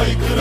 haykır